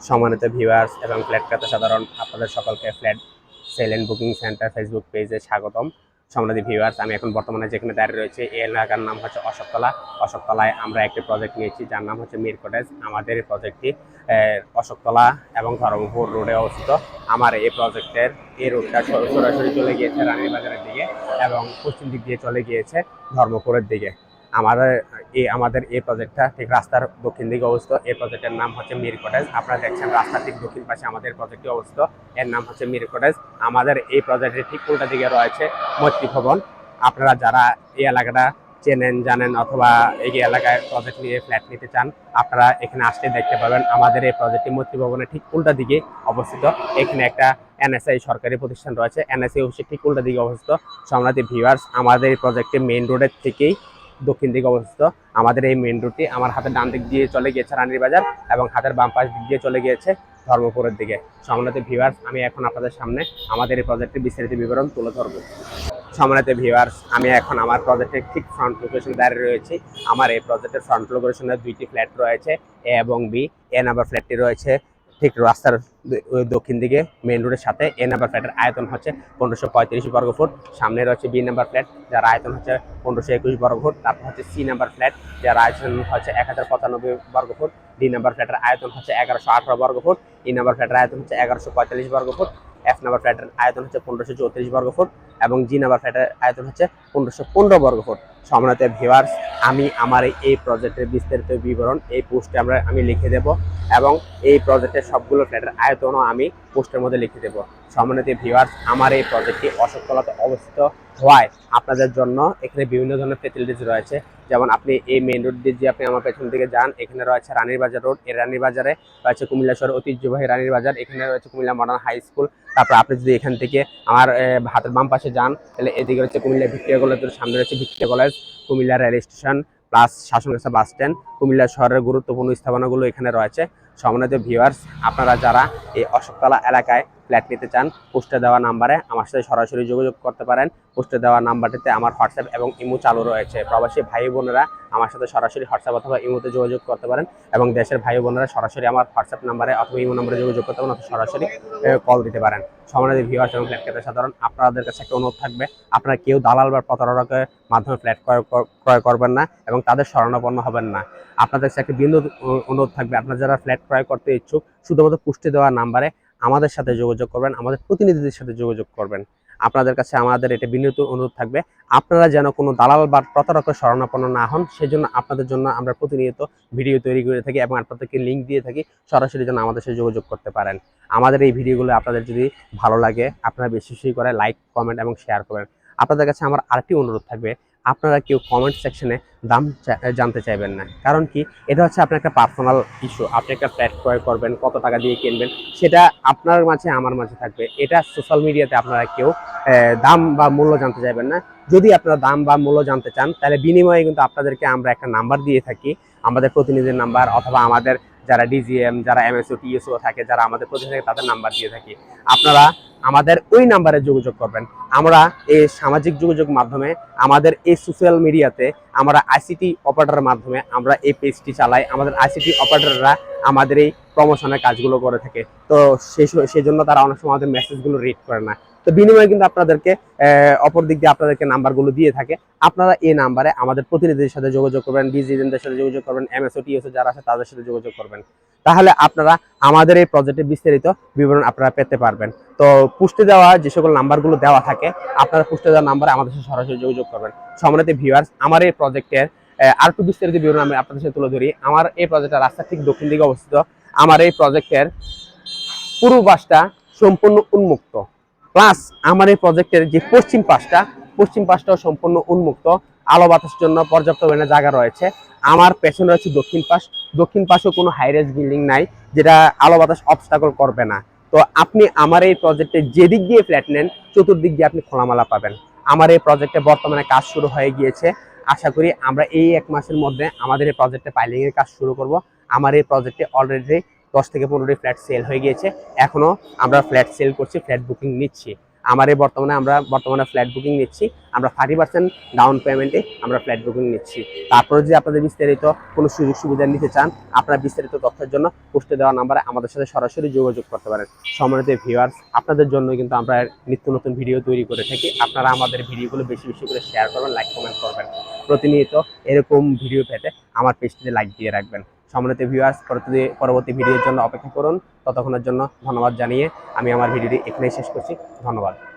সম্মানিত ভিউয়ার্স এবং ফ্ল্যাট ক্রেতা সাধারণ আপনাদের সকলকে flat sale and booking center Facebook পেজে স্বাগতম। সম্মানিত ভিউয়ার্স আমি এখন বর্তমানে যেখানে দাঁড়িয়ে রয়েছে, এই এলাকার নাম হচ্ছে অশোকতলা। অশোকতলায় আমরা একটি প্রজেক্ট নিয়েছি, যার নাম হচ্ছে মির কটেজ। আমাদের এই প্রজেক্টটি অশোকতলা এবং ধর্মপুর রোডে অবস্থিত। আমার এই প্রজেক্টের এই রোডটা সর- সরাসরি চলে গিয়েছে রানীবাজারের দিকে এবং পশ্চিম দিক দিয়ে চলে গিয়েছে ধর্মপুরের দিকে। আমাদের এই আমাদের এই প্রজেক্টটা ঠিক রাস্তার দক্ষিণ দিকে অবস্থিত। এই প্রজেক্টের নাম হচ্ছে মির কটেজ। আপনারা দেখছেন রাস্তার ঠিক দক্ষিণ পাশে আমাদের প্রজেক্টটি অবস্থিত। এর নাম হচ্ছে মির কটেজ। আমাদের এই প্রজেক্টের ঠিক উল্টা দিকে রয়েছে মৈত্রী ভবন। আপনারা যারা এই এলাকাটা চেনেন, জানেন অথবা এই এলাকায় প্রজেক্ট নিয়ে ফ্ল্যাট নিতে চান, আপনারা এখানে আসলে দেখতে পাবেন আমাদের এই প্রজেক্টটি মৈত্রী ভবনের ঠিক উল্টা দিকে অবস্থিত। এখানে একটা এনএসআই সরকারি প্রতিষ্ঠান রয়েছে। এনএসআই অফিসের ঠিক উল্টা দিকে অবস্থিত। সম্রাতি ভিউয়ার্স আমাদের এই প্রজেক্টে মেইন রোডের থেকেই দক্ষিণ দিকে অবস্থিত। আমাদের এই মেন রোডটি আমার হাতের ডান দিক দিয়ে চলে গিয়েছে রানীর বাজার এবং হাতের বাম পাশ দিক দিয়ে চলে গিয়েছে ধর্মপুরের দিকে। সম্মানিত ভিভার্স আমি এখন আপনাদের সামনে আমাদের এই প্রজেক্টের বিস্তারিত বিবরণ তুলে ধরবো। সম্মানিত ভিউয়ার্স আমি এখন আমার প্রজেক্টের ঠিক ফ্রন্ট লোকেশন দাঁড়িয়ে রয়েছি। আমার এই প্রজেক্টের ফ্রন্ট লোকেশনে দুইটি ফ্ল্যাট রয়েছে এ এবং বি এ নাম্বার ফ্ল্যাটটি রয়েছে ঠিক রাস্তার দক্ষিণ দিকে মেইন রোডের সাথে এ নাম্বার ফ্ল্যাটের আয়তন হচ্ছে পনেরোশো পঁয়ত্রিশ বর্গ ফুট। সামনে রয়েছে বি নাম্বার ফ্ল্যাট যার আয়তন হচ্ছে পনেরোশো একুশ বর্গ ফুট। তারপর হচ্ছে সি নাম্বার ফ্ল্যাট যার আয়তন হচ্ছে এক হাজার পঁচানব্বই বর্গ ফুট। ডি নাম্বার ফ্ল্যাটের আয়তন হচ্ছে এগারোশো আঠারো বর্গ ফুট। ই নাম্বার ফ্ল্যাটের আয়তন হচ্ছে এগারোশো পঁয়তাল্লিশ বর্গ ফুট। এফ নাম্বার ফ্ল্যাটের আয়তন হচ্ছে পনেরোশো চৌত্রিশ বর্গ ফুট এবং জি নাম্বার ফ্ল্যাটের আয়তন হচ্ছে পনেরোশো পনেরো বর্গ ফুট। সম্মানিত ভিউয়ার্স আমি আমার এই প্রজেক্টের বিস্তারিত বিবরণ, এই পোস্টে আমরা, আমি লিখে দেব। এবং এই প্রজেক্টের সবগুলো ফ্ল্যাটের আয়তনও আমি পোস্টের মধ্যে লিখে দেবো। সম্মানিত ভিউয়ার্স আমার এই প্রজেক্টটি অশোকতলাতে অবস্থিত হওয়ায় আপনাদের জন্য এখানে বিভিন্ন ধরনের ফেসিলিটিস রয়েছে। যেমন আপনি এই মেন রোড দিয়ে যে আপনি আমার পেছন দিকে যান, এখানে রয়েছে রানীর বাজার রোড এই রানীর বাজারে রয়েছে কুমিল্লা শহর ঐতিহ্যবাহী রানীর বাজার। এখানে রয়েছে কুমিল্লা মডার্ন হাই স্কুল তারপর আপনি যদি এখান থেকে আমার হাতের বাম পাশে যান, তাহলে এদিকে রয়েছে কুমিল্লা ভিক্টোরিয়া কলেজের সামনে রয়েছে Victoria college Comilla rail station plus Shasongacha bus stand Comilla শহরের গুরুত্বপূর্ণ স্থাপনাগুলো এখানে রয়েছে। সম্মানিত ভিউয়ার্স আপনারা যারা এই অশোকতলা এলাকায় ফ্ল্যাট নিতে চান পোস্টে দেওয়া নাম্বারে আমার সাথে সরাসরি যোগাযোগ করতে পারেন। পোস্টে দেওয়া নাম্বারটিতে আমার হোয়াটসঅ্যাপ এবং ইমো চালু রয়েছে। প্রবাসী ভাই বোনেরা আমার সাথে সরাসরি হোয়াটসঅ্যাপ অথবা ইমোতে যোগাযোগ করতে পারেন এবং দেশের ভাই বোনেরা সরাসরি আমার হোয়াটসঅ্যাপ নাম্বারে অথবা ইমো নাম্বারে যোগাযোগ করতে পারেন সরাসরি কল দিতে পারেন। সম্মানিত ভিউয়ার্স এবং ফ্ল্যাট ক্রেতা সাধারণ, আপনাদের কাছে একটা অনুরোধ থাকবে, আপনারা কেউ দালাল বা প্রতারকের মাধ্যমে ফ্ল্যাট ক্রয় ক্রয় করবেন না এবং তাদের শরণাপন্ন হবেন না। আপনাদের কাছে একটা বিন্দু অনুরোধ থাকবে, আপনারা যারা ফ্ল্যাট ক্রয় করতে ইচ্ছুক, শুধুমাত্র পুষ্টি দেওয়া নাম্বারে আমাদের সাথে যোগাযোগ করবেন, আমাদের প্রতিনিধিদের সাথে যোগাযোগ করবেন। আপনাদের কাছে আমাদের এটা বিনীত অনুরোধ থাকবে, আপনারা যেন কোনো দালাল বা প্রতারকের শরণাপন্ন না হন, সেজন্য আপনাদের জন্য আমরা প্রতিনিয়ত ভিডিও তৈরি করে থাকি এবং আপনাদেরকে লিঙ্ক দিয়ে থাকি, সরাসরি যেন আমাদের সাথে যোগাযোগ করতে পারেন। আমাদের এই ভিডিওগুলো আপনাদের যদি ভালো লাগে, আপনারা বেশি বেশি করে লাইক কমেন্ট এবং শেয়ার করবেন। আপনাদের কাছে আমার আরেকটি অনুরোধ থাকবে আপনারা কেউ কমেন্ট সেকশনে দাম জানতে চাইবেন না। কারণ কি? এটা হচ্ছে আপনার একটা পার্সোনাল ইস্যু আপনি একটা ফ্ল্যাট ক্রয় করবেন, কত টাকা দিয়ে কিনবেন, সেটা আপনার মাঝে, আমার মাঝে থাকবে। এটা সোশ্যাল মিডিয়াতে আপনারা কেউ দাম বা মূল্য জানতে চাইবেন না। যদি আপনারা দাম বা মূল্য জানতে চান, তাহলে বিনিময়ে কিন্তু আপনাদেরকে আমরা একটা নাম্বার দিয়ে থাকি। আমাদের প্রতিনিধির নাম্বার অথবা আমাদের যারা ডিজিএম যারা এমএসও টিএসও থাকে যারা আমাদের থাকে, তাদের নাম্বার দিয়ে থাকি। আপনারা আমাদের ওই নাম্বারে যোগাযোগ করবেন। আমরা এই সামাজিক যোগাযোগ মাধ্যমে আমাদের এই সোশ্যাল মিডিয়াতে আমরা আইসিটি অপারেটরের মাধ্যমে আমরা এই পেজটি চালাই। আমাদের আইসিটি অপারেটররা আমাদের এই প্রমোশনের কাজগুলো করে থাকে। তো সেই সেই জন্য তারা অনেক সময় আমাদের মেসেজগুলো রিড করে না। তো বিনিময়ে কিন্তু আপনাদেরকে অপর দিক দিয়ে আপনাদেরকে নাম্বারগুলো দিয়ে থাকে। আপনারা এই নাম্বারে আমাদের প্রতিনিধিদের সাথে যোগাযোগ করবেন ডিজিএনদের সাথে যোগাযোগ করবেন, এমএসও, টিএসও যারা আছে তাদের সাথে যোগাযোগ করবেন। তাহলে আপনারা আমাদের এই প্রজেক্টের বিস্তারিত বিবরণ আপনারা পেতে পারবেন। তো পুষ্টি দেওয়া যে সকল নাম্বারগুলো দেওয়া থাকে, আপনারা পুষ্টি দেওয়া নাম্বারে আমাদের সাথে সরাসরি যোগাযোগ করবেন। সম্মানিত ভিউয়ার্স আমার এই প্রজেক্টের আর একটু বিস্তারিত বিবরণ আমি আপনাদের সাথে তুলে ধরি। আমার এই প্রজেক্টের রাস্তা ঠিক দক্ষিণ দিকে অবস্থিত। আমার এই প্রজেক্টের পূর্ব পাশটা সম্পূর্ণ উন্মুক্ত। প্লাস আমার এই প্রজেক্টের যে পশ্চিম পাশটা, পশ্চিম পাশটাও সম্পূর্ণ উন্মুক্ত, আলো বাতাসের জন্য পর্যাপ্ত পরিমাণে জায়গা রয়েছে। আমার পেছনে রয়েছে দক্ষিণ পাশ। দক্ষিণ পাশেও কোনো হাইরেজ বিল্ডিং নাই, যেটা আলো বাতাস অবস্টাকল করবে না। তো আপনি আমার এই প্রজেক্টে যেদিক দিয়ে ফ্ল্যাট নেন, চতুর্দিক দিয়ে আপনি খোলামেলা পাবেন। আমার এই প্রজেক্টে বর্তমানে কাজ শুরু হয়ে গিয়েছে। আশা করি আমরা এই এক মাসের মধ্যে আমাদের এই প্রজেক্টে পাইলিংয়ের কাজ শুরু করব। আমার এই প্রজেক্টে অলরেডি দশ থেকে পনেরোটি ফ্ল্যাট সেল হয়ে গিয়েছে। এখনও আমরা ফ্ল্যাট সেল করছি ফ্ল্যাট বুকিং নিচ্ছি। আমার এই বর্তমানে আমরা বর্তমানে ফ্ল্যাট বুকিং নিচ্ছি। আমরা থার্টি পার্সেন্ট ডাউন পেমেন্টে আমরা ফ্ল্যাট বুকিং নিচ্ছি। তারপরে যদি আপনাদের বিস্তারিত কোনো সুযোগ সুবিধা নিতে চান, আপনার বিস্তারিত তথ্যের জন্য পোস্টে দেওয়া নাম্বারে আমাদের সাথে সরাসরি যোগাযোগ করতে পারেন। সম্মানিত ভিউয়ার্স আপনাদের জন্য কিন্তু আমরা নিত্য নতুন ভিডিও তৈরি করে থাকি। আপনারা আমাদের ভিডিওগুলো বেশি বেশি করে শেয়ার করবেন লাইক কমেন্ট করবেন। প্রতিনিয়ত এরকম ভিডিও পেতে আমার পেজটিতে লাইক দিয়ে রাখবেন। সম্মানিত ভিউয়ার্স পরবর্তী পরবর্তী ভিডিওর জন্য অপেক্ষা করুন। ততক্ষণের জন্য ধন্যবাদ জানিয়ে আমি আমার ভিডিওটি এখানেই শেষ করছি। ধন্যবাদ।